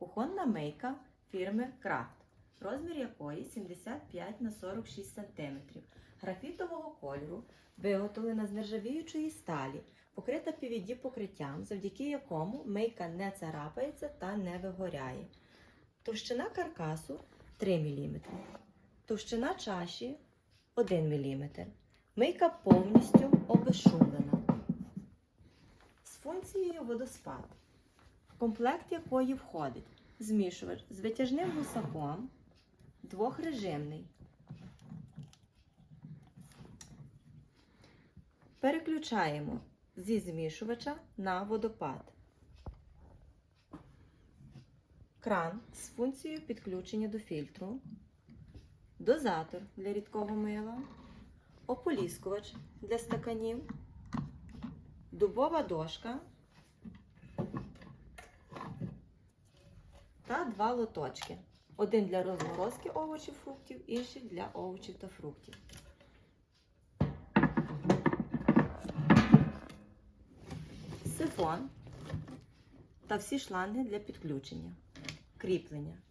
Кухонна мийка фірми Крафт, розмір якої 75 на 46 см, графітового кольору, виготовлена з нержавіючої сталі, покрита PVD покриттям, завдяки якому мийка не царапається та не вигоряє. Товщина каркасу 3 мм, товщина чаші 1 мм. Мийка повністю обезшумлена. З функцією водоспад, комплект якої входить змішувач з витяжним гусаком, двохрежимний. Переключаємо зі змішувача на водопад. Кран з функцією підключення до фільтру, дозатор для рідкого мила, ополіскувач для стаканів, дубова дошка та два лоточки. Один для розморозки овочів фруктів, інший для овочів та фруктів. Сифон та всі шланги для підключення, кріплення.